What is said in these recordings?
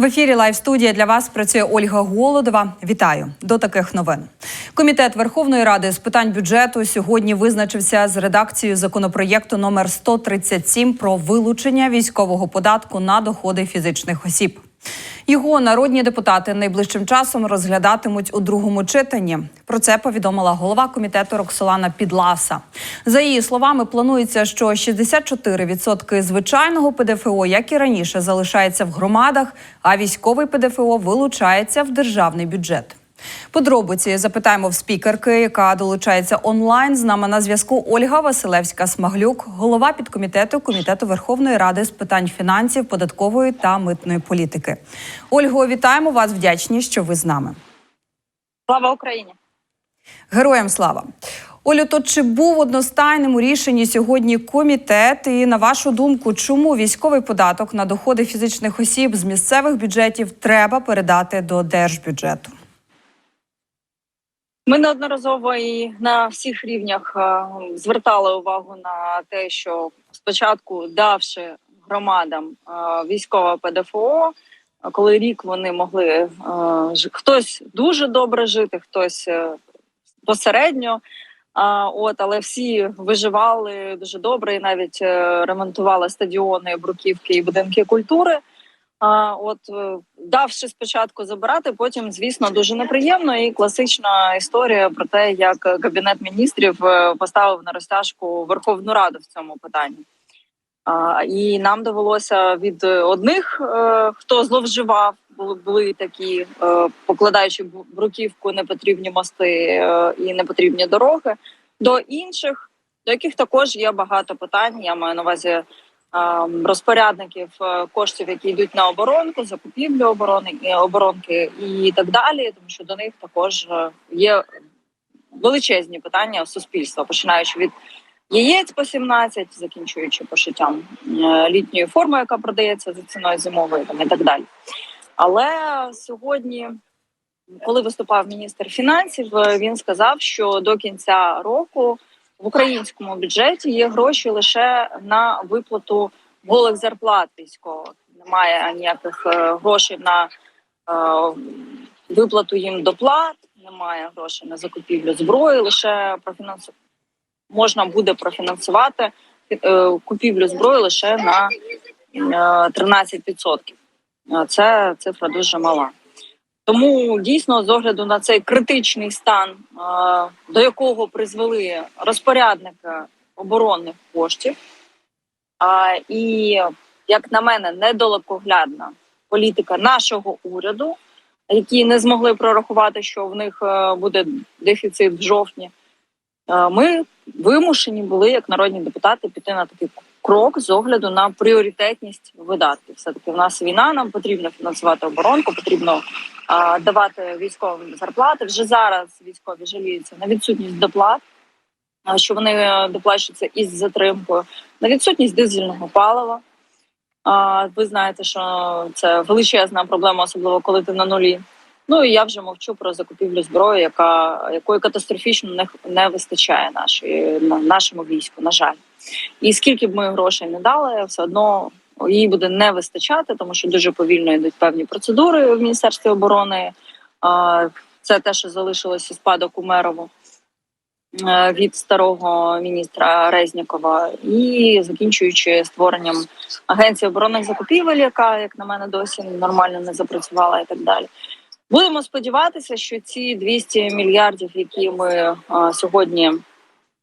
В ефірі Лайв студія для вас працює Ольга Голодова. Вітаю до таких новин. Комітет Верховної Ради з питань бюджету сьогодні визначився з редакцією законопроєкту номер 137 про вилучення військового податку на доходи фізичних осіб. Його народні депутати найближчим часом розглядатимуть у другому читанні. Про це повідомила голова комітету Роксолана Підласа. За її словами, планується, що 64% звичайного ПДФО, як і раніше, залишається в громадах, а військовий ПДФО вилучається в державний бюджет. Подробиці запитаємо в спікерки, яка долучається онлайн. З нами на зв'язку Ольга Василевська Смаглюк, голова підкомітету комітету Верховної Ради з питань фінансів, податкової та митної політики. Ольго, вітаємо вас. Вдячні, що ви з нами. Слава Україні! Героям слава. Олю, то чи був одностайним у рішенні сьогодні комітет? І на вашу думку, чому військовий податок на доходи фізичних осіб з місцевих бюджетів треба передати до держбюджету? Ми неодноразово і на всіх рівнях е, звертали увагу на те, що спочатку давши громадам е, військове ПДФО, коли рік вони могли е, хтось дуже добре жити, хтось посередньо. А, от, але всі виживали дуже добре і навіть ремонтували стадіони, бруківки і будинки культури. А, от давши спочатку забирати, потім, звісно, дуже неприємно. І класична історія про те, як кабінет міністрів е, поставив на розтяжку Верховну Раду в цьому питанні. І нам довелося від одних, е, хто зловживав, були, такі, е, покладаючи бруківку непотрібні мости і непотрібні дороги, до інших, до яких також є багато питань. Я маю на увазі розпорядників е, коштів, які йдуть на оборонку, закупівлю оборони оборонки і так далі, тому що до них також е, є величезні питання суспільства, починаючи від яєць по 17, закінчуючи пошиттям е, літньої форми, яка продається за ціною зимової там, і так далі. Але сьогодні, коли виступав міністр фінансів, е, він сказав, що до кінця року в українському бюджеті є гроші лише на виплату голих зарплат військових. Немає ніяких е, грошей на е, виплату їм доплат, немає грошей на закупівлю зброї. Лише профінансу можна буде профінансувати е, купівлю зброї лише на е, 13%. Е, Це цифра дуже мала. Тому дійсно, з огляду на цей критичний стан, до якого призвели розпорядники оборонних коштів, і, як на мене, недалекоглядна політика нашого уряду, які не змогли прорахувати, що в них е, буде дефіцит в жовтні. Ми вимушені були, як народні депутати, піти на такий крок з огляду на пріоритетність видатків. Все таки в нас війна, нам потрібно фінансувати оборонку, потрібно давати військовим зарплати. Вже зараз військові жаліються на відсутність доплат, що вони е, доплачуються із затримкою, на відсутність дизельного палива. Ви знаєте, що це величезна проблема, особливо коли ти на нулі. Ну і я вже мовчу про закупівлю зброї, яка якої катастрофічно не, не вистачає нашої на- нашому війську. На жаль, і скільки б ми грошей не дали, все одно їй буде не вистачати, тому що дуже повільно йдуть певні процедури в міністерстві оборони. Це те, що залишилося спадок Умерову е, від старого міністра Резнікова, і закінчуючи створенням агенції оборонних закупівель, яка, як на мене, досі нормально не запрацювала, і так далі. Будемо сподіватися, що ці 200 мільярдів, які ми а, сьогодні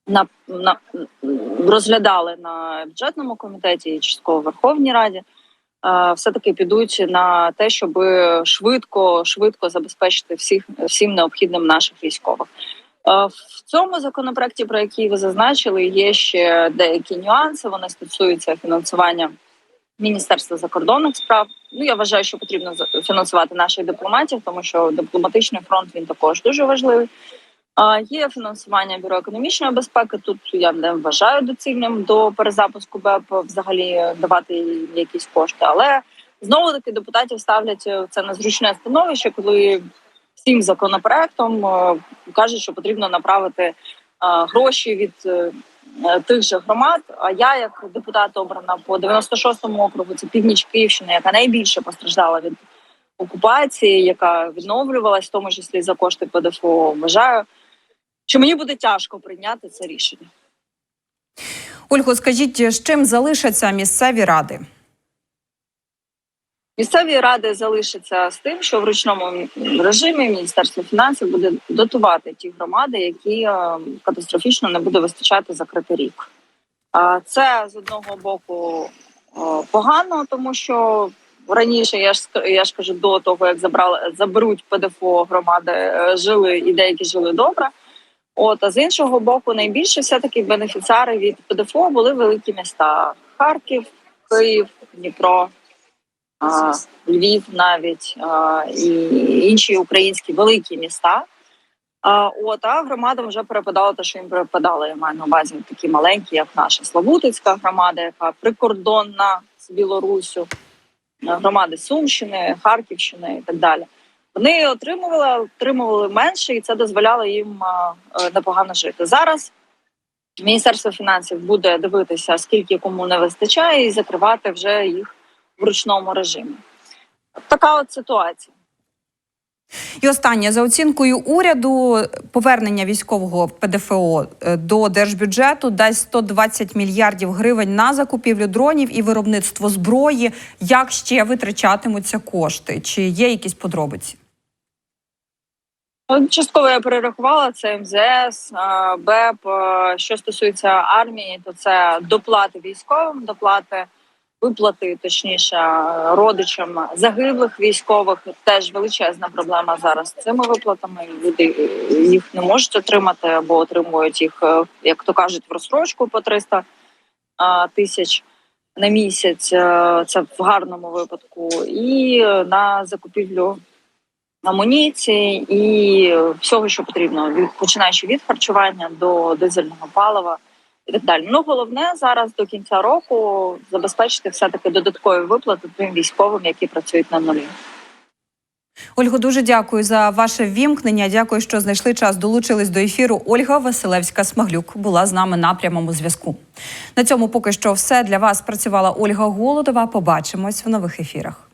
на, на розглядали на бюджетному комітеті і частково Верховній Раді, а, все-таки підуть на те, щоб швидко швидко забезпечити всіх всім необхідним наших військових. В цьому законопроекті, про який ви зазначили, є ще деякі нюанси. Вони стосуються фінансування Міністерства закордонних справ. Ну я вважаю, що потрібно фінансувати наших дипломатів, тому що дипломатичний фронт він також дуже важливий. Є фінансування бюро економічної безпеки. Тут я не вважаю доцільним до перезапуску БЕП взагалі давати якісь кошти. Але знову таки депутатів ставлять е, це незручне становище, коли всім законопроектом е, кажуть, що потрібно направити е, гроші від тих же громад. А я, як депутат обрана по 96-му округу, це північ Київщини, яка найбільше постраждала від окупації, яка відновлювалась, в тому числі за кошти ПДФО. Вважаю, що мені буде тяжко прийняти це рішення. Ольго, скажіть, з чим залишаться місцеві ради? Місцеві ради залишаться з тим, що в ручному режимі Міністерство фінансів буде дотувати ті громади, які е, катастрофічно не буде вистачати закрити рік. А це з одного боку е, погано, тому що раніше я ж я ж кажу, до того як забрали заберуть ПДФО громади, е, жили і деякі жили добре. От а з іншого боку, найбільше все таки бенефіціари від ПДФО були великі міста: Харків, Київ, Дніпро а, Львів, навіть а, і інші українські великі міста. А, от а громадам вже перепадало те, що їм перепадало. Я маю на увазі такі маленькі, як наша Славутицька громада, яка прикордонна з Білоруссю, громади Сумщини, Харківщини і так далі. Вони отримували, отримували менше, і це дозволяло їм е, непогано жити. Зараз Міністерство фінансів буде дивитися, скільки кому не вистачає, і закривати вже їх в ручному режимі. Така от ситуація. І останнє за оцінкою уряду, повернення військового ПДФО е, до держбюджету дасть 120 мільярдів гривень на закупівлю дронів і виробництво зброї. Як ще витрачатимуться кошти? Чи є якісь подробиці? От Частково я перерахувала це МЗС, е, БЕП. Е, Що стосується армії, то це доплати військовим, доплати виплати, точніше, родичам загиблих військових. Теж величезна проблема зараз з цими виплатами. Люди їх не можуть отримати або отримують їх, е, як то кажуть, в розстрочку по 300 е, тисяч на місяць. Це в гарному випадку, і на закупівлю амуніції і всього, що потрібно, від починаючи від харчування до дизельного палива і так далі. Ну головне зараз до кінця року забезпечити все таки додаткові виплати тим військовим, які працюють на нулі. Ольго, дуже дякую за ваше вімкнення. Дякую, що знайшли час. Долучились до ефіру. Ольга Василевська Смаглюк була з нами на прямому зв'язку. На цьому поки що все для вас працювала Ольга Голодова. Побачимось в нових ефірах.